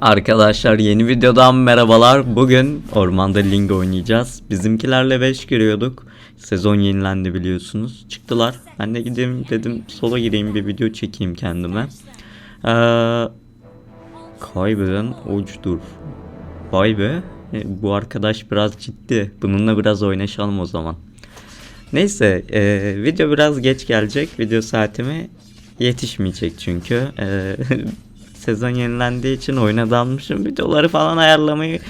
Arkadaşlar yeni videodan merhabalar. Bugün ormanda Ling oynayacağız. Bizimkilerle 5 giriyorduk. Sezon yenilendi biliyorsunuz. Çıktılar. Ben de gideyim dedim sola gireyim bir video çekeyim kendime. Ee, kaybeden uçtur. Vay be. E, Bu arkadaş biraz ciddi. Bununla biraz oynaşalım o zaman. Neyse e, video biraz geç gelecek. Video saatime yetişmeyecek çünkü. E, sezon yenilendiği için oyuna dalmışım. Videoları falan ayarlamayı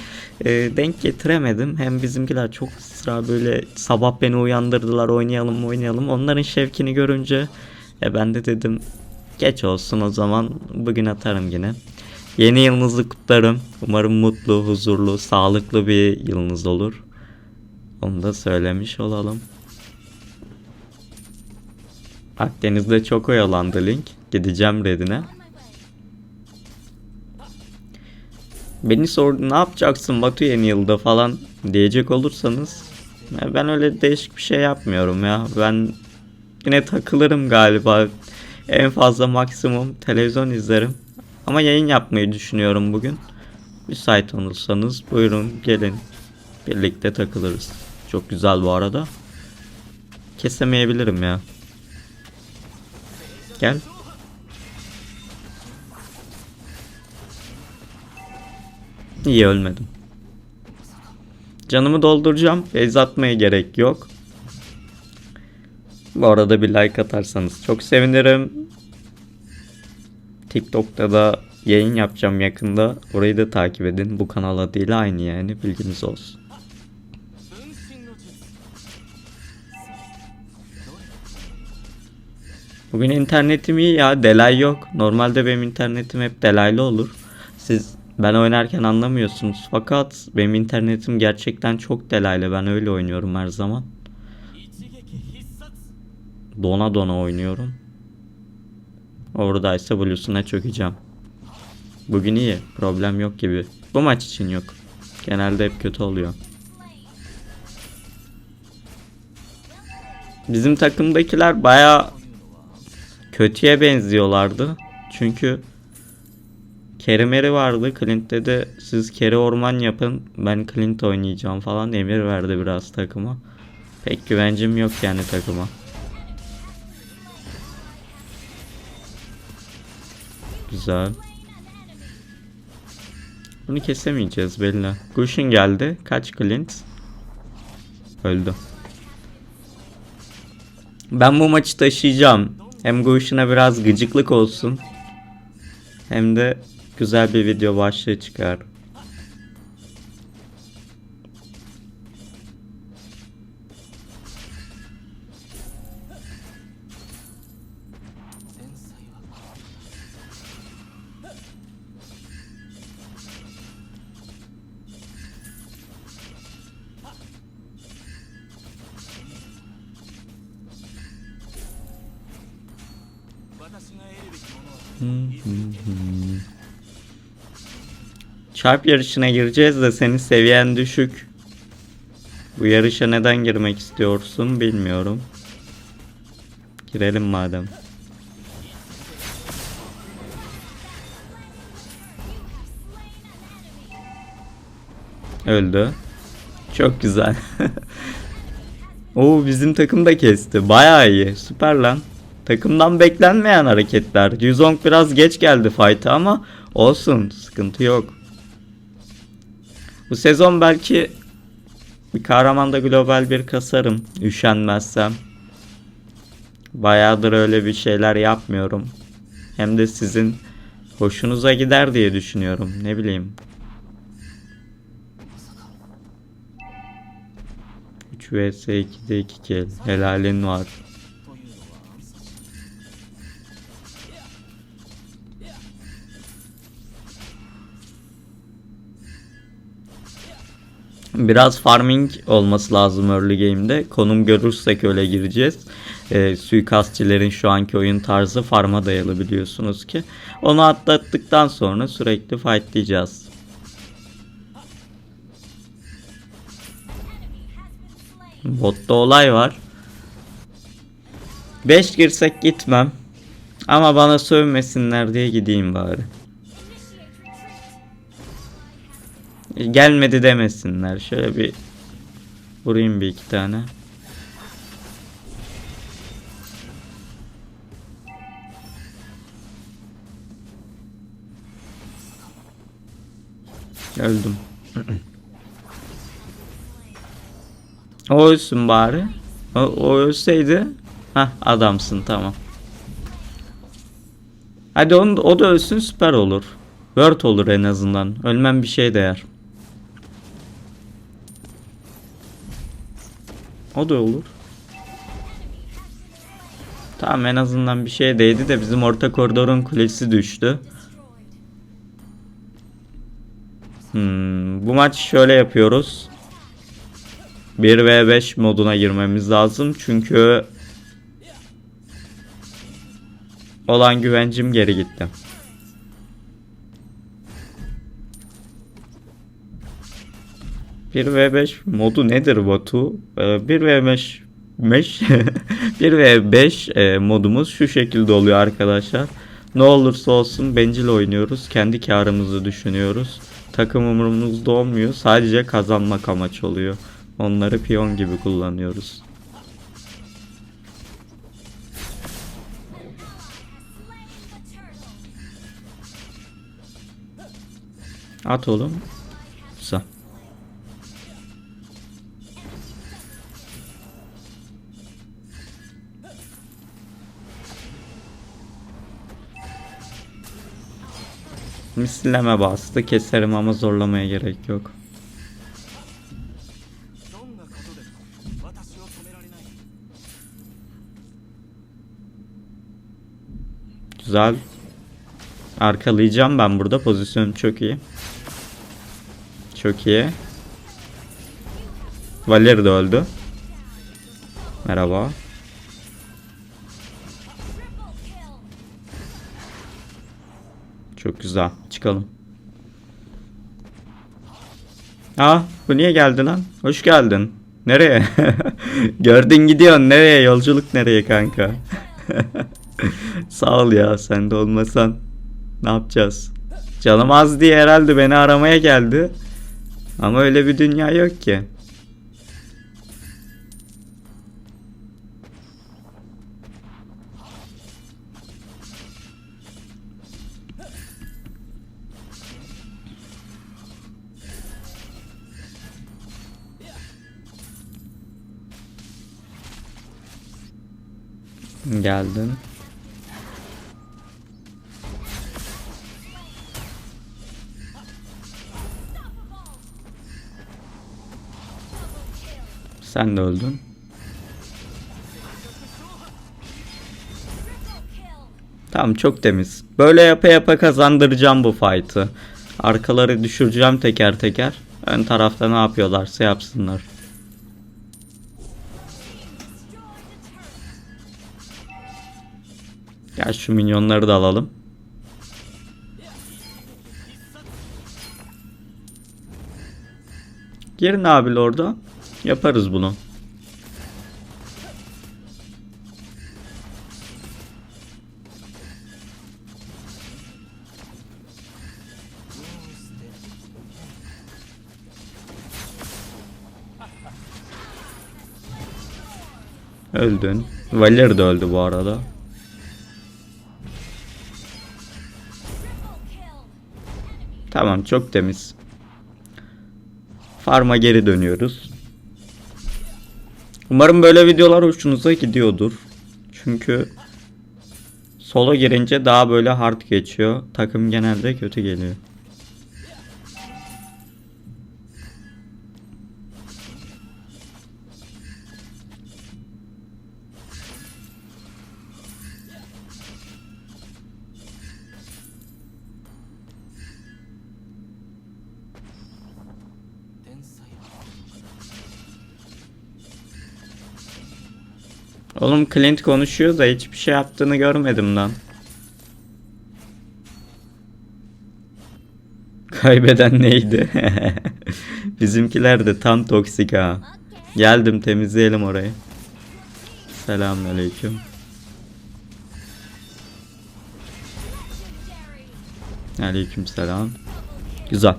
e, denk getiremedim. Hem bizimkiler çok ısrar böyle sabah beni uyandırdılar oynayalım oynayalım. Onların şevkini görünce e, ben de dedim geç olsun o zaman bugün atarım yine. Yeni yılınızı kutlarım. Umarım mutlu, huzurlu, sağlıklı bir yılınız olur. Onu da söylemiş olalım. Akdeniz'de çok oyalandı Link. Gideceğim Red'ine. Beni sordu ne yapacaksın Batu yeni yılda falan diyecek olursanız ben öyle değişik bir şey yapmıyorum ya. Ben yine takılırım galiba. En fazla maksimum televizyon izlerim. Ama yayın yapmayı düşünüyorum bugün. Müsait olursanız buyurun gelin. Birlikte takılırız. Çok güzel bu arada. Kesemeyebilirim ya. Gel. İyi ölmedim. Canımı dolduracağım. Phase atmaya gerek yok. Bu arada bir like atarsanız çok sevinirim. TikTok'ta da yayın yapacağım yakında. Orayı da takip edin. Bu kanal adıyla aynı yani bilginiz olsun. Bugün internetim iyi ya delay yok. Normalde benim internetim hep delaylı olur. Siz ben oynarken anlamıyorsunuz fakat benim internetim gerçekten çok delaylı. Ben öyle oynuyorum her zaman. Dona dona oynuyorum. Oradaysa Blues'una çökeceğim. Bugün iyi. Problem yok gibi. Bu maç için yok. Genelde hep kötü oluyor. Bizim takımdakiler baya kötüye benziyorlardı. Çünkü Kerimeri vardı. Clint dedi siz Keri orman yapın. Ben Clint oynayacağım falan emir verdi biraz takıma. Pek güvencim yok yani takıma. Güzel. Bunu kesemeyeceğiz belli. Gush'un geldi. Kaç Clint? Öldü. Ben bu maçı taşıyacağım. Hem Gush'una biraz gıcıklık olsun. Hem de güzel bir video başlığı çıkar. Çarp yarışına gireceğiz de senin seviyen düşük. Bu yarışa neden girmek istiyorsun bilmiyorum. Girelim madem. Öldü. Çok güzel. Oo bizim takım da kesti. Bayağı iyi. Süper lan. Takımdan beklenmeyen hareketler. Yuzong biraz geç geldi fight'a ama olsun. Sıkıntı yok. Bu sezon belki bir kahramanda global bir kasarım. Üşenmezsem. Bayağıdır öyle bir şeyler yapmıyorum. Hem de sizin hoşunuza gider diye düşünüyorum. Ne bileyim. 3 vs 2'de 2 kill. Helalin var. Biraz farming olması lazım early game'de. Konum görürsek öyle gireceğiz. Ee, suikastçilerin şu anki oyun tarzı farma dayalı biliyorsunuz ki. Onu atlattıktan sonra sürekli fightlayacağız. Botta olay var. 5 girsek gitmem. Ama bana sövmesinler diye gideyim bari. Gelmedi demesinler. Şöyle bir vurayım bir iki tane. Öldüm. o ölsün bari. O, o ölseydi. Hah adamsın tamam. Hadi onu, o da ölsün süper olur. Word olur en azından. Ölmem bir şey değer. O da olur. Tamam en azından bir şey değdi de bizim orta koridorun kulesi düştü. Hmm, bu maç şöyle yapıyoruz. 1v5 moduna girmemiz lazım çünkü olan güvencim geri gitti. Bir v 5 modu nedir Batu? Ee, Bir v 5 meş 1 v 5 e, modumuz şu şekilde oluyor arkadaşlar. Ne olursa olsun bencil oynuyoruz. Kendi karımızı düşünüyoruz. Takım umurumuzda olmuyor. Sadece kazanmak amaç oluyor. Onları piyon gibi kullanıyoruz. At oğlum. Misleme bastı. Keserim ama zorlamaya gerek yok. Güzel. Arkalayacağım ben burada. Pozisyonum çok iyi. Çok iyi. Valeri de öldü. Merhaba. Çok güzel. Çıkalım. Aa, bu niye geldi lan? Hoş geldin. Nereye? Gördün gidiyorsun. Nereye? Yolculuk nereye kanka? Sağ ol ya. Sen de olmasan ne yapacağız? Canım az diye herhalde beni aramaya geldi. Ama öyle bir dünya yok ki. Geldin. Sen de öldün. Tamam çok temiz. Böyle yapa yapa kazandıracağım bu fight'ı. Arkaları düşüreceğim teker teker. Ön tarafta ne yapıyorlarsa yapsınlar. Gel şu minyonları da alalım. Girin abi orada. Yaparız bunu. Öldün. Valer de öldü bu arada. Tamam çok temiz. Farm'a geri dönüyoruz. Umarım böyle videolar hoşunuza gidiyordur. Çünkü solo girince daha böyle hard geçiyor. Takım genelde kötü geliyor. Oğlum Clint konuşuyor da hiçbir şey yaptığını görmedim lan. Kaybeden neydi? Bizimkiler de tam toksik ha. Geldim temizleyelim orayı. Selamünaleyküm. Aleyküm selam. Güzel.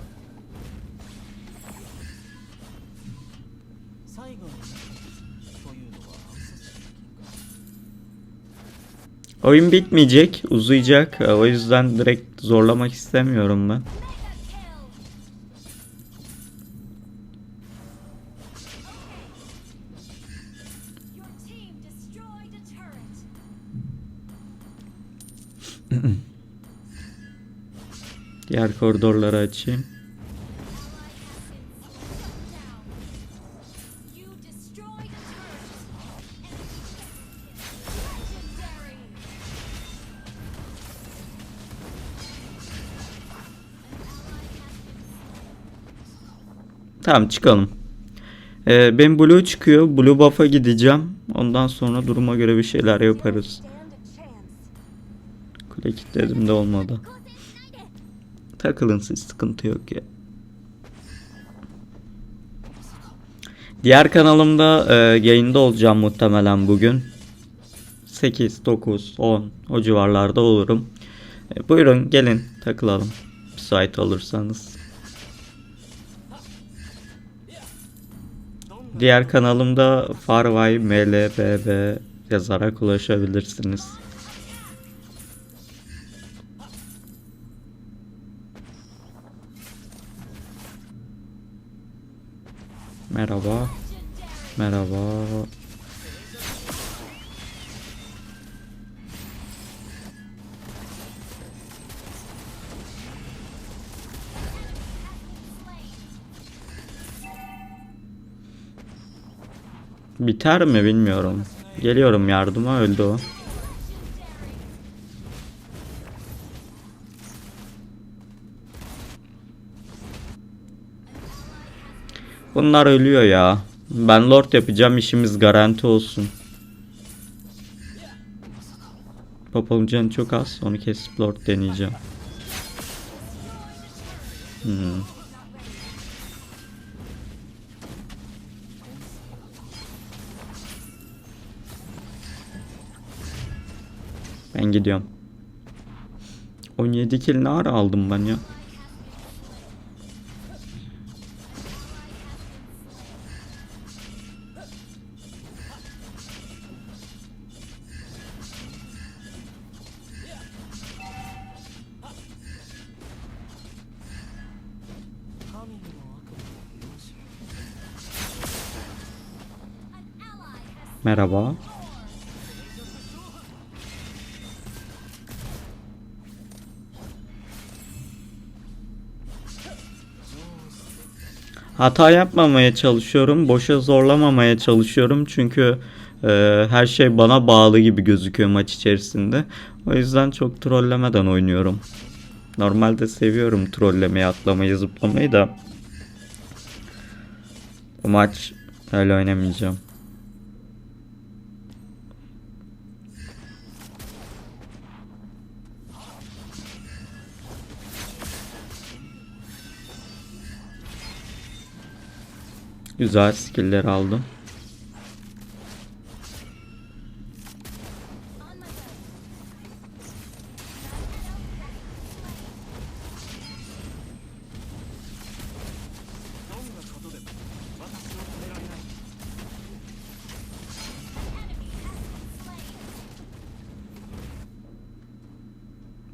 Oyun bitmeyecek, uzayacak. O yüzden direkt zorlamak istemiyorum ben. Diğer koridorları açayım. Tamam çıkalım. Ee, ben Blue çıkıyor. Blue buff'a gideceğim. Ondan sonra duruma göre bir şeyler yaparız. Kule kilitledim de olmadı. Takılın siz sıkıntı yok ya. Diğer kanalımda e, yayında olacağım muhtemelen bugün. 8, 9, 10 o civarlarda olurum. E, buyurun gelin takılalım. Müsait olursanız. Diğer kanalımda Farvay MLBB yazarak ulaşabilirsiniz. Merhaba. Merhaba. Biter mi bilmiyorum. Geliyorum yardıma öldü o. Bunlar ölüyor ya. Ben lord yapacağım işimiz garanti olsun. Popom canı çok az. Onu kesip lord deneyeceğim. Hmm. Ben gidiyorum. 17 kill ne ara aldım ben ya? Merhaba. Hata yapmamaya çalışıyorum. Boşa zorlamamaya çalışıyorum. Çünkü e, her şey bana bağlı gibi gözüküyor maç içerisinde. O yüzden çok trollemeden oynuyorum. Normalde seviyorum trollemeyi, atlamayı, zıplamayı da. Bu maç öyle oynamayacağım. Güzel skill'ler aldım.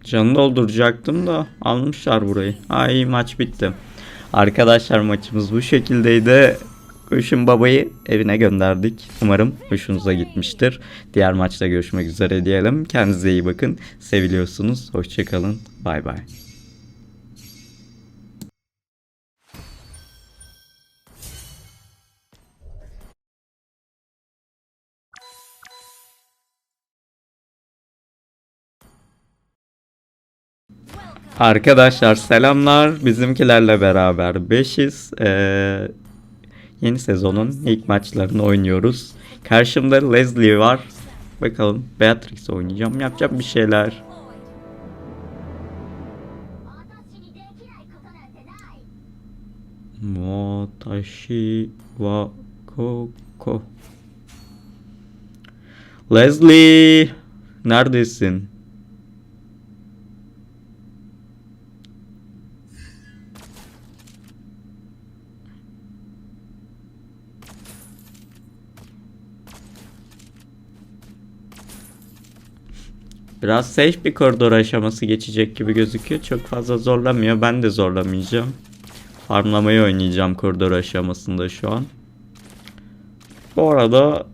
Canı dolduracaktım da almışlar burayı. Ay maç bitti. Arkadaşlar maçımız bu şekildeydi. Kuşun babayı evine gönderdik. Umarım hoşunuza gitmiştir. Diğer maçta görüşmek üzere diyelim. Kendinize iyi bakın. Seviliyorsunuz. Hoşçakalın. Bay bay. Arkadaşlar selamlar. Bizimkilerle beraber 5'iz. Ee, Yeni sezonun ilk maçlarını oynuyoruz. Karşımda Leslie var. Bakalım Beatrix oynayacağım. Yapacağım bir şeyler. Motashi wa koko. Leslie neredesin? Biraz safe bir koridor aşaması geçecek gibi gözüküyor. Çok fazla zorlamıyor. Ben de zorlamayacağım. Farmlamayı oynayacağım koridor aşamasında şu an. Bu arada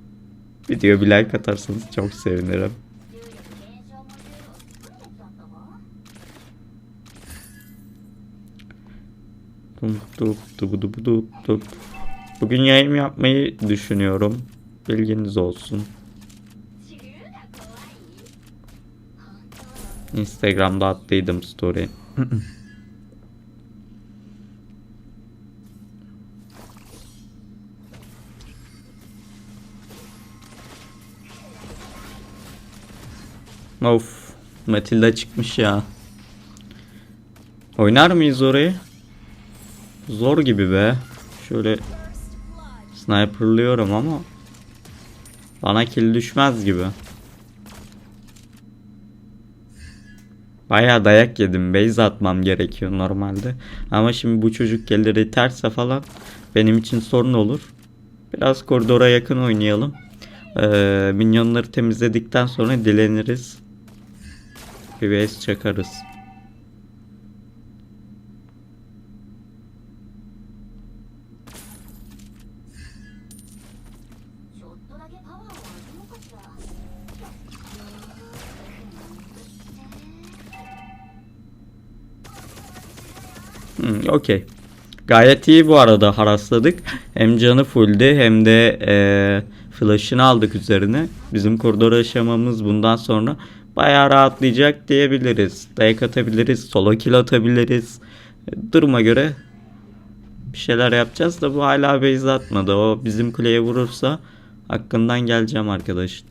video bir like atarsanız çok sevinirim. Bugün yayın yapmayı düşünüyorum. Bilginiz olsun. Instagram'da attıydım story. of, Matilda çıkmış ya. Oynar mıyız orayı? Zor gibi be. Şöyle sniperlıyorum ama bana kill düşmez gibi. Bayağı dayak yedim. Base atmam gerekiyor normalde. Ama şimdi bu çocuk gelir iterse falan benim için sorun olur. Biraz koridora yakın oynayalım. Ee, minyonları temizledikten sonra dileniriz. Bir base çakarız. Hmm, Okey. Gayet iyi bu arada harasladık. Hem canı fulldü hem de eee flash'ını aldık üzerine. Bizim koridor aşamamız bundan sonra bayağı rahatlayacak diyebiliriz. Dayak atabiliriz, solo kill atabiliriz. Duruma göre bir şeyler yapacağız da bu hala base atmadı. O bizim kuleye vurursa hakkından geleceğim arkadaş.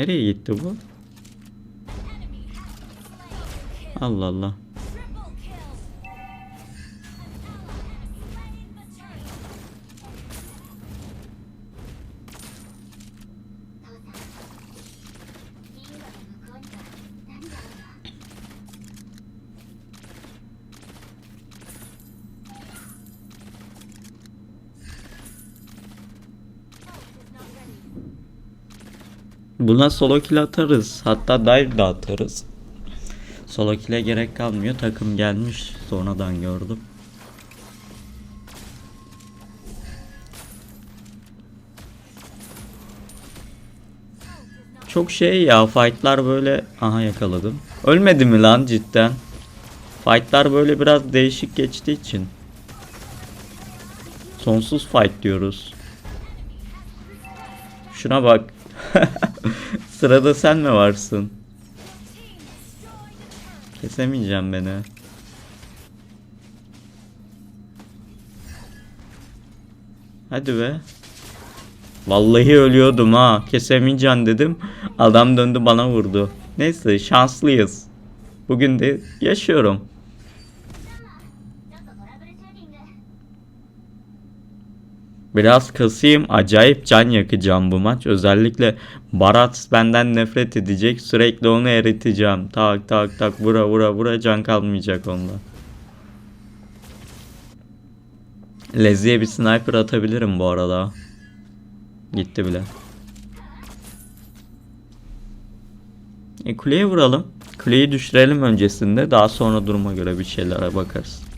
Nereye gitti bu? Allah Allah. Buna solo kill atarız. Hatta dive de atarız. Solo kill'e gerek kalmıyor. Takım gelmiş. Sonradan gördüm. Çok şey ya fightlar böyle aha yakaladım. Ölmedi mi lan cidden? Fightlar böyle biraz değişik geçtiği için. Sonsuz fight diyoruz. Şuna bak. Sırada sen mi varsın? Kesemeyeceğim beni. Hadi be. Vallahi ölüyordum ha. Kesemeyeceğim dedim. Adam döndü bana vurdu. Neyse şanslıyız. Bugün de yaşıyorum. Biraz kasayım. Acayip can yakacağım bu maç. Özellikle Barat benden nefret edecek. Sürekli onu eriteceğim. Tak tak tak vura vura vura can kalmayacak onda. Lezi'ye bir sniper atabilirim bu arada. Gitti bile. E kuleye vuralım. Kuleyi düşürelim öncesinde. Daha sonra duruma göre bir şeylere bakarız.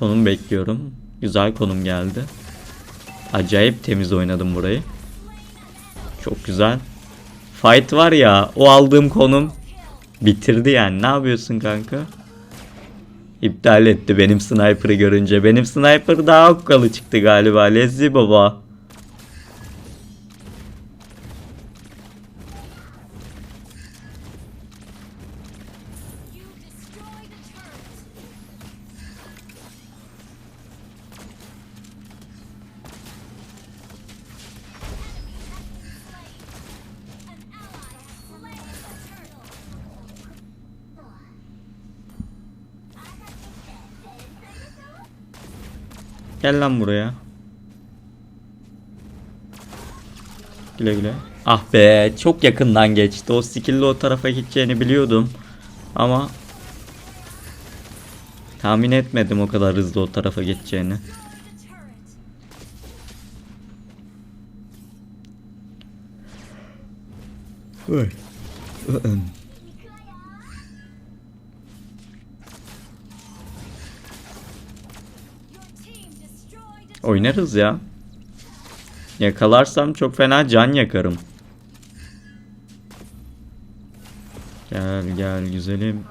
Konum bekliyorum. Güzel konum geldi. Acayip temiz oynadım burayı. Çok güzel. Fight var ya o aldığım konum bitirdi yani. Ne yapıyorsun kanka? İptal etti benim sniper'ı görünce. Benim sniper daha okkalı çıktı galiba. Lezzi baba. Gel lan buraya. Güle güle. Ah be çok yakından geçti. O skill'le o tarafa gideceğini biliyordum. Ama tahmin etmedim o kadar hızlı o tarafa geçeceğini. The Oynarız ya. Yakalarsam çok fena can yakarım. Gel gel güzelim.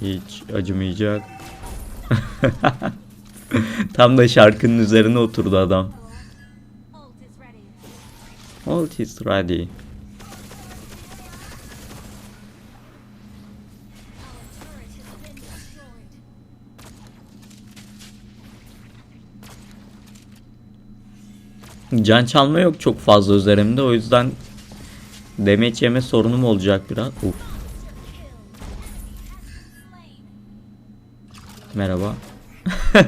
Hiç acımayacak. Tam da şarkının üzerine oturdu adam. ult is ready. Can çalma yok çok fazla üzerimde o yüzden damage yeme sorunum olacak biraz. Uf, merhaba.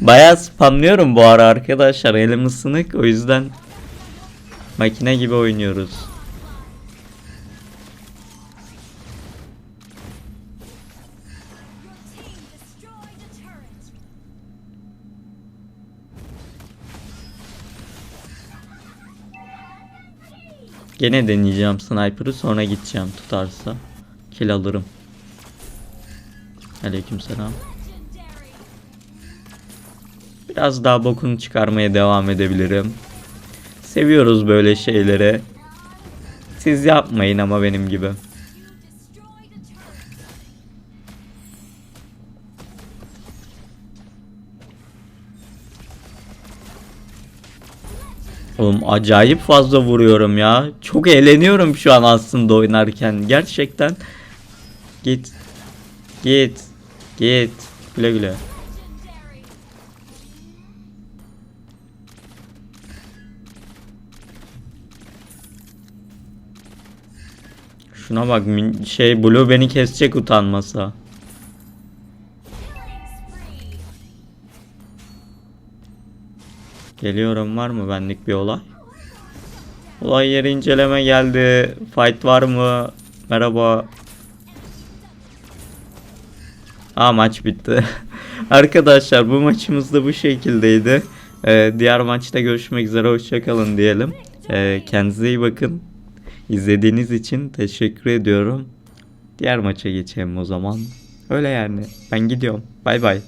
Bayağı spamlıyorum bu ara arkadaşlar. Elim ısınık o yüzden makine gibi oynuyoruz. Gene deneyeceğim sniper'ı sonra gideceğim tutarsa. Kill alırım. Aleykümselam. Biraz daha bokunu çıkarmaya devam edebilirim. Seviyoruz böyle şeyleri. Siz yapmayın ama benim gibi. Oğlum acayip fazla vuruyorum ya. Çok eğleniyorum şu an aslında oynarken. Gerçekten. Git. Git. Git. Güle güle. Şuna bak şey Blue beni kesecek utanmasa. Geliyorum var mı benlik bir olay? Olay yeri inceleme geldi. Fight var mı? Merhaba. Aa maç bitti. Arkadaşlar bu maçımız da bu şekildeydi. Ee, diğer maçta görüşmek üzere. Hoşçakalın diyelim. Ee, kendinize iyi bakın. İzlediğiniz için teşekkür ediyorum. Diğer maça geçelim o zaman. Öyle yani. Ben gidiyorum. Bay bay.